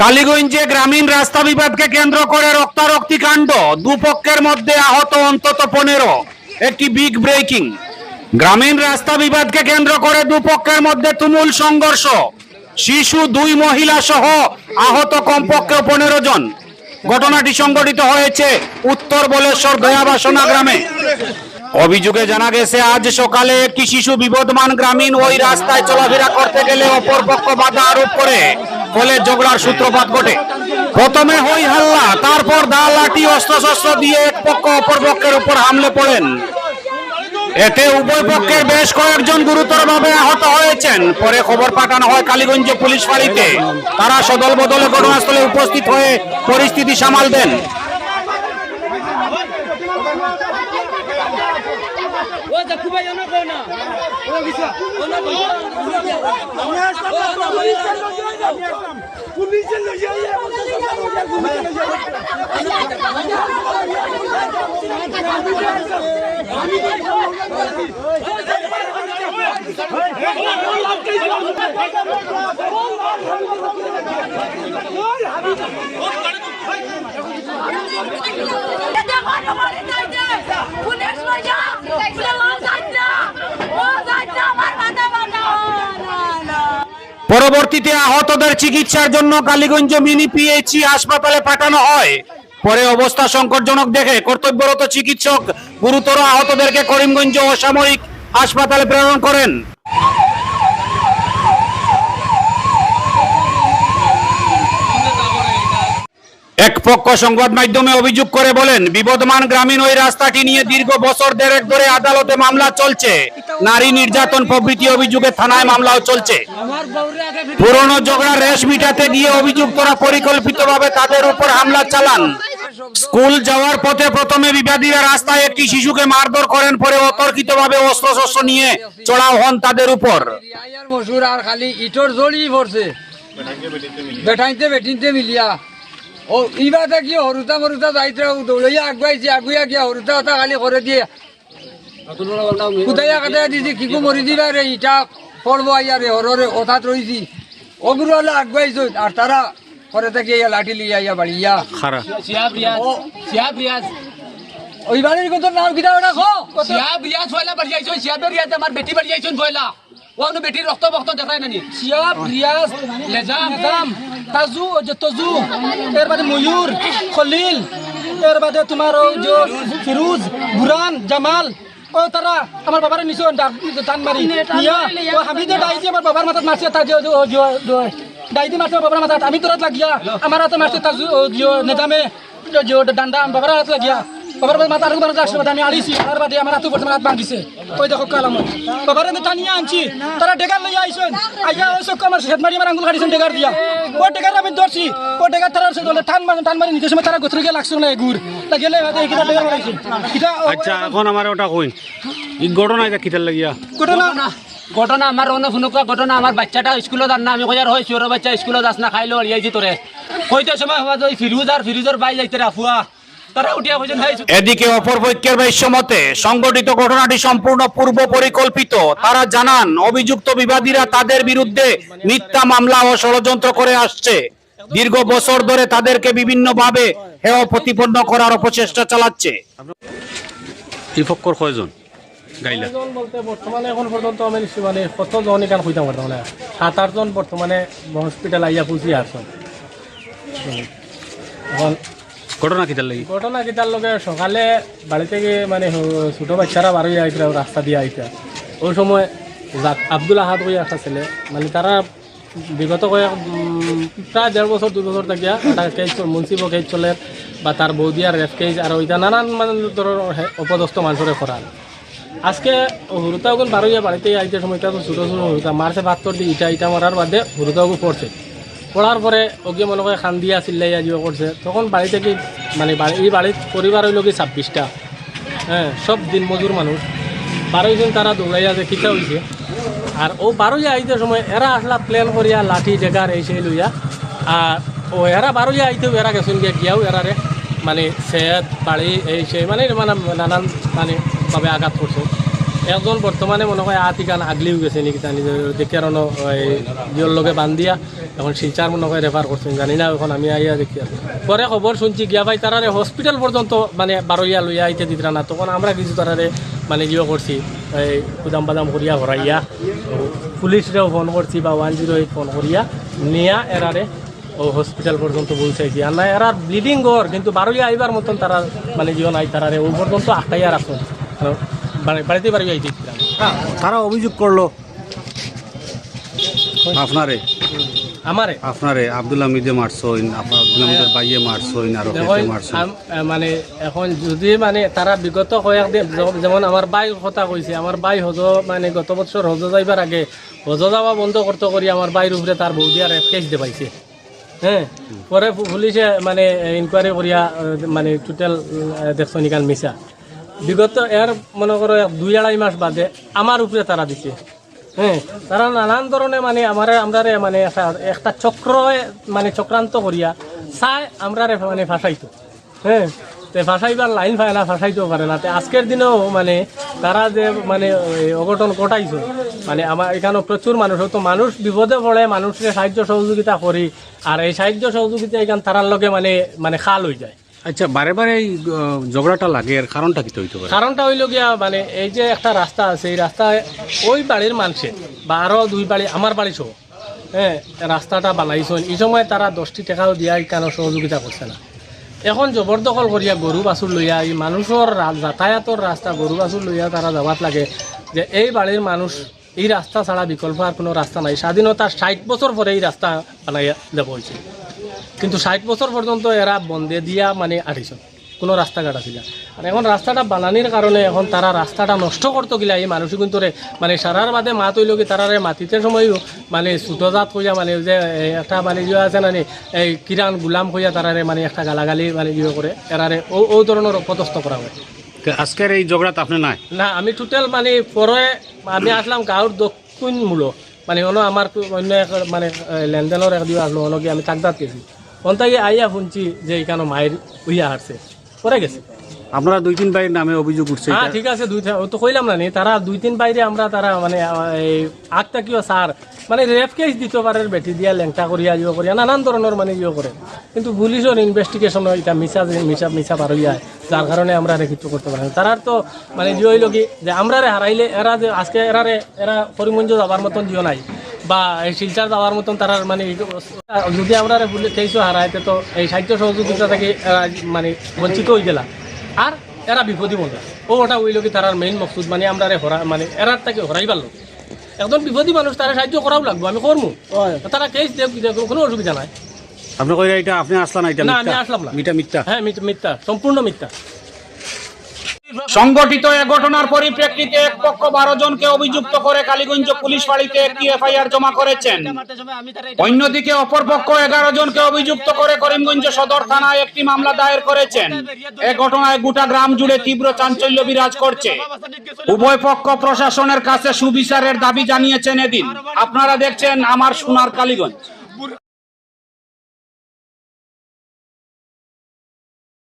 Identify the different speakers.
Speaker 1: কালীগঞ্জে গ্রামীণ রাস্তা বিবাদকে কেন্দ্র করে রক্তারক্তি কাণ্ড, দুপক্ষের মধ্যে আহত অন্তত পনেরো। একটি বিগ ব্রেকিং গ্রামীণ রাস্তা বিবাদকে কেন্দ্র করে দুপক্ষের মধ্যে তুমুল সংঘর্ষ। শিশু, দুই মহিলা সহ আহত কমপক্ষে পনেরো জন। ঘটনাটি সংঘটিত হয়েছে উত্তর বলেশ্বর দয়াবাসনা গ্রামে। অভিযোগে জানা গেছে, আজ সকালে একটি শিশু বিবদমান গ্রামীণ ওই রাস্তায় চলাফেরা করতে গেলে অপর পক্ষ বাধা আরোপ করে। ফলে ঝগড়ার সূত্রপাত ঘটে। প্রথমে হই হাল্লা, তারপর দা লাঠি, অস্ত্রশস্ত্র দিয়ে এক পক্ষ অপর পক্ষের উপর হামলে পড়েন। এতে উভয় পক্ষের বেশ কয়েকজন গুরুতরভাবে আহত হয়েছেন। পরে খবর পাঠানো হয় কালীগঞ্জ পুলিশ ফাঁড়িতে। তারা সদল বদলে ঘটনাস্থলে উপস্থিত হয়ে পরিস্থিতি সামাল দেন।
Speaker 2: ও দেখু ভাই অন্য কো না। ও গিসা অন্য কো
Speaker 3: পুলিশের লোক
Speaker 4: পুলিশ মজা ও যাইতা ও যাইতা আমার মাথা ব্যথা না না
Speaker 1: পরবর্তীতে আহতদের চিকিৎসার জন্য কালীগঞ্জ মিনি পিএইচি হাসপাতালে পাঠানো হয়। পরে অবস্থা সংকটজনক দেখে কর্তব্যরত চিকিৎসক গুরুতর আহতদেরকে করিমগঞ্জ অসামরিক হাসপাতালে প্রেরণ করেন। এক পক্ষ সংবাদ মাধ্যমে অভিযোগ করে বলেন, বিবদমান গ্রামীণ ওই রাস্তাটি নিয়ে দীর্ঘ বছর দেড়েক ধরে আদালতে মামলা চলছে। নারী নির্যাতন প্রভৃতি অভিযোগে থানায় মামলাও চলছে। পুরনো ঝগড়া রেশ মিটাতে গিয়ে অভিযুক্তরা পরিকল্পিতভাবে তাদের উপর হামলা চালান। স্কুল যাওয়ার পথে প্রথমে বিবাদীরা রাস্তায় একটি শিশুকে মারধর করেন, পরে অতর্কিতভাবে অস্ত্রশস্ত্র নিয়ে চড়াও হন তাদের উপর।
Speaker 2: আর খালি ইটর জড়ি পড়ছে। বেঠাইতে বেটিনতে মিলিয়া। ও ইবাতে কি হরুতা মরুতা যাইতে দৌড়াইয়া আগুয়াইছে আগুয়া গিয়া হরুতা হতা খালি করে দিয়ে। কুদাইয়া কাদাইয়া দিছি কিকু মরি দিবা রে ইটা পড়ব আইয়া রে হররে অথাত রইছি ওগুলো হলে আগুয়াইছো আর তারা করে থেকে ইয়া লাঠি লিয়া ইয়া বাড়ি ইয়া।
Speaker 5: শিহাব রিয়াজ শিহাব রিয়াজ
Speaker 2: ওই বাড়ির কত নাম কিটা ওটা খো।
Speaker 5: শিহাব রিয়াজ পয়লা বাড়ি যাইছো শিহাব রিয়াজ আমার বেটি বাড়ি যাইছো পয়লা ও অনু বেটির রক্ত বক্ত দেখায় নানি। শিহাব রিয়াজ লেজাম লেজাম তাজু যে তজু, এর বাদে ময়ূর, খলিল, এর বাদে তোমার যে ফিরুজ বুরান জামাল, ও তারা আমার বাবার নিচে টান মারি। নিয়া, ও হামিদে ডাইজি আমার বাবার মাথাত মারছে তা যে, ও যে ডাইদি মারছে বাবার মাথাত। আমি তোরাত লাগিয়া, আমার হাতে মারছে যে নেজামে ডান্ডা বাবার হাত লাগিয়া। বাবার বাবা মাথা যাচ্ছে আমি আলিছি আর বাদে আমার হাত উপর হাত ভাঙিছে ওই দেখো কালাম বাবার আমি টানিয়ে আনছি, তারা ডেগার লইয়া আইছেন আইয়া চক্ক আমার মারি আমার আঙ্গুল কাটিছেন ডেগার দিয়া। ও আমি ধরছি ও ডেগার তারা সে দলে টান মারি টান মারি সময় তারা গোত্রে গিয়ে লাগছে না গুড়। ডেগার মারাইছে। এটা
Speaker 1: আচ্ছা এখন আমার ওটা কইন এই ঘটনা এটা কিতার লাগিয়া?
Speaker 5: ঘটনা? ঘটনা আমার অন্য ফুনুকা ঘটনা আমার বাচ্চাটা স্কুলত আন না আমি কইয়ার হয় চোর বাচ্চা স্কুলত আস না খাইলো আলিয়াইছি তোরে কইতে সময় হওয়া যায় ফিরুজ আর ফিরুজের বাই যাইতে রাফুয়া
Speaker 1: এদিকে অপর পক্ষের সংগঠিত ঘটনাটি সম্পূর্ণ পূর্ব পরিকল্পিত তারা জানান অভিযুক্ত বিবাদীরা তাদের বিরুদ্ধে মিথ্যা মামলা ও ষড়যন্ত্র করে আসছে। দীর্ঘ বছর ধরে তাদেরকে বিভিন্নভাবে হেয় প্রতিপন্ন করার প্রচেষ্টা চালাচ্ছে। এই কয়জন? গাইলা।
Speaker 6: বলতে বর্তমানে এখন পর্যন্ত আমি মানে কতজন এখান হইতাম বর্তমানে। সাত আটজন বর্তমানে হসপিটাল আইয়া পুষি আসছেন এখন
Speaker 1: ঘটনা কিতার লাগি?
Speaker 6: ঘটনা কিতার লগে সকালে বাড়ি থেকে মানে ছোট বাচ্চারা বার হয়ে রাস্তা দিয়ে আইতা ওই সময় আব্দুল আহাদ হয়ে আসা ছেলে মানে তারা বিগত কয়েক প্রায় দেড় বছর দুই বছর থাকিয়া একটা কেস মুন্সিপ কেস চলে, বা তার বৌদিয়ার রেপ কেস আর ওইটা নানান মানে ধরনের অপদস্থ মানুষের করার আজকে হুরুতাগুন বারোইয়া বাড়িতে আইতে সময় তো ছোটো ছোটো হুরুতা মারছে বাত্তর দিয়ে ইটা ইটা মারার বাদে হুরুতাগু পড়ছে পড়ার পরে ওকে মনে করে খান দিয়া চিল্লাইয়া জিও করছে। তখন বাড়ি থেকে মানে এই বাড়ির পরিবার হইল কি ছাব্বিশটা। হ্যাঁ সব দিন মজুর মানুষ। বারোই জন তারা দৌড়াইয়া যে কিতা হয়েছে আর ও বারোইয়া আইতে সময় এরা আসলা প্লেন করিয়া লাঠি, জেগার এই সেই লইয়া। আর ও এরা বারোইয়া আইতেও এরা গেছেন গিয়া গিয়াও এরারে মানে সেত বাড়ি এই সেই মানে মানে নানান মানে ভাবে আঘাত করছে। একজন বর্তমানে মনে হয় আতি গান আগলিও গেছে নাকি জানি যে দেখে আর জিওর লগে বান্ধিয়া। এখন শিলচার মনে হয় রেফার করছেন জানি না এখন, আমি আইয়া দেখি। পরে খবর শুনছি, গিয়া ভাই তারারে হসপিটাল পর্যন্ত মানে বারোইয়া লইয়া আইতে দিতরা না, তখন আমরা কিছু তারারে মানে ইয়ে করছি এই কুদাম বাদাম করিয়া ভরাইয়া পুলিশরেও ফোন করছি বা ওয়ান জিরো এইট ফোন করিয়া। নিয়া এরারে ও হসপিটাল পর্যন্ত পৌঁছাইছি আর না এরা ব্লিডিং গর কিন্তু বারোইয়া আইবার মতন তারা মানে জিও নাই তারারে ও পর্যন্ত আটকাইয়া রাখুন বাড়িতে বাড়ি আইতেছিলাম
Speaker 1: তারা অভিযোগ করল? আপনারে?
Speaker 6: আমারে?
Speaker 1: আপনারে আব্দুল হামিদে মারছইন আপনার আব্দুল হামিদের বাইয়ে মারছইন আর
Speaker 6: দেখুন, আম- মানে এখন যদি মানে তারা বিগত কয়েকদিন যেমন- যেমন আমার বাই কথা কইছে আমার বাই হজ মানে গত বছর হজ যাইবার আগে হজ যাওয়া বন্ধ করতে করি আমার বাইর উপরে তার বৌদি আর কেস দে পাইছে হ্যাঁ? পরে পুলিশে মানে ইনকোয়ারি করিয়া মানে টোটাল দেখছ নিকাল মিশা বিগত এর মনে করো দুই আড়াই মাস বাদে আমার উপরে তারা দিছে। হ্যাঁ তারা নানান ধরনের মানে আমার আমরা মানে একটা চক্র মানে চক্রান্ত করিয়া চাই আমরা মানে ফাঁসাইতো। হ্যাঁ তে ফাঁসাইবার লাইন পায় না, ফাঁসাইতেও পারে না। তে আজকের দিনেও মানে তারা যে মানে অঘটন ঘটাইছে মানে আমার এখানে প্রচুর মানুষ তো মানুষ বিপদে পড়ে, মানুষের সাহায্য সহযোগিতা করি, আর এই সাহায্য সহযোগিতা এখান তারার লগে মানে মানে খাল হয়ে যায়।
Speaker 1: আচ্ছা বারে বারে এই ঝগড়াটা লাগে, এর কারণটা কি পারে?
Speaker 6: কারণটা হইল গিয়া মানে এই যে একটা রাস্তা আছে, এই রাস্তায় ওই বাড়ির মানুষের বা আরও দুই বাড়ি, আমার বাড়ি সহ হ্যাঁ রাস্তাটা বানাইছেন। এই সময় তারা দশটি টাকাও দিয়া কেন সহযোগিতা করছে না? এখন জবরদখল করিয়া গরু বাছুর লইয়া, এই মানুষের যাতায়াতের রাস্তা গরু বাছুর লইয়া তারা যাবাত লাগে যে এই বাড়ির মানুষ, এই রাস্তা ছাড়া বিকল্প আর কোনো রাস্তা নাই। স্বাধীনতার ষাট বছর পরে এই রাস্তা বানাইয়া যাব হয়েছে কিন্তু ষাট বছর পর্যন্ত এরা বন্ধে দিয়া মানে আঠিছ। কোনো রাস্তাঘাট আছিল। আর এখন রাস্তাটা বানানির কারণে এখন তারা রাস্তাটা নষ্ট করতে গিলা এই মানুষ কিন্তু মানে সারার বাদে মাত হইল কি তারারে মাতিতে সময়ও মানে ছোটজাত কইয়া মানে যে একটা মানে ইয়ে আছে না এই কিরান গুলাম কইয়া তারারে মানে একটা গালাগালি মানে ইয়ে করে এরারে ও ও ধরনের অপদস্থ করা হয়।
Speaker 1: আজকের এই ঝগড়াটা আপনি নাই?
Speaker 6: না আমি টোটাল মানে পরে আমি আসলাম গাঁৱৰ দক্ষিণ মূল মানে অন্য আমার অন্য এক মানে লেনদেনের এক দিয়ে আসলো অন্য আমি কাকদাত গেছি অন্তাকে আইয়া শুনছি যে এখানে মায়ের উইয়া হারছে। পরে গেছে।
Speaker 1: আপনারা দুই তিন ভাইয়ের নামে অভিযোগ উঠছে
Speaker 6: হ্যাঁ ঠিক আছে দুই তো কইলাম না নি তারা দুই তিন বাইরে আমরা তারা মানে আগটা কিও স্যার মানে রেপ কেস দিতে পারে বেটি দিয়া লেংটা করিয়া ইয়ে করিয়া নানান ধরনের মানে ইয়ে করে। কিন্তু পুলিশের ইনভেস্টিগেশন এটা যে মিছা মিছা পার হইয়া যার কারণে আমরা কিছু করতে পারি না। তারার তো মানে জিও হইল কি যে আমরা হারাইলে এরা যে আজকে এরারে এরা করিমগঞ্জ যাবার মতন জিও নাই। বা এই শিলচার যাওয়ার মতন তারার মানে যদি আমরা কেসও হারাইতে তো এই সাহিত্য সহযোগিতা থেকে মানে বঞ্চিত হয়ে গেলা। আর এরা বিপদী বন্ধ। ও ওটা হইল কি তারার মেইন মকসুদ মানে আমরা হরা মানে এরার তাকে হরাই পারল একজন বিপদী মানুষ তারা সাহায্য করাও লাগবো আমি করব তারা কেস দেখ দেখ, কোনো অসুবিধা নাই।
Speaker 1: আপনি কই এটা আপনি আসলা না এটা
Speaker 6: না, আমি আসলাম না।
Speaker 1: মিথ্যা মিথ্যা
Speaker 6: হ্যাঁ মিথ্যা- মিথ্যা সম্পূর্ণ মিথ্যা
Speaker 1: সংগঠিত এ ঘটনার পরিপ্রেক্ষিতে এক পক্ষ বারো জনকে অভিযুক্ত করে কালীগঞ্জ পুলিশ ফাঁড়িতে একটি এফআইআর জমা করেছেন। অন্যদিকে অপরপক্ষ এগারো জনকে অভিযুক্ত করে করিমগঞ্জ সদর থানায় একটি মামলা দায়ের করেছেন। এ ঘটনায় গোটা গ্রাম জুড়ে তীব্র চাঞ্চল্য বিরাজ করছে। উভয় পক্ষ প্রশাসনের কাছে সুবিচারের দাবি জানিয়েছেন এদিন। আপনারা দেখছেন আমার সোনার কালীগঞ্জ।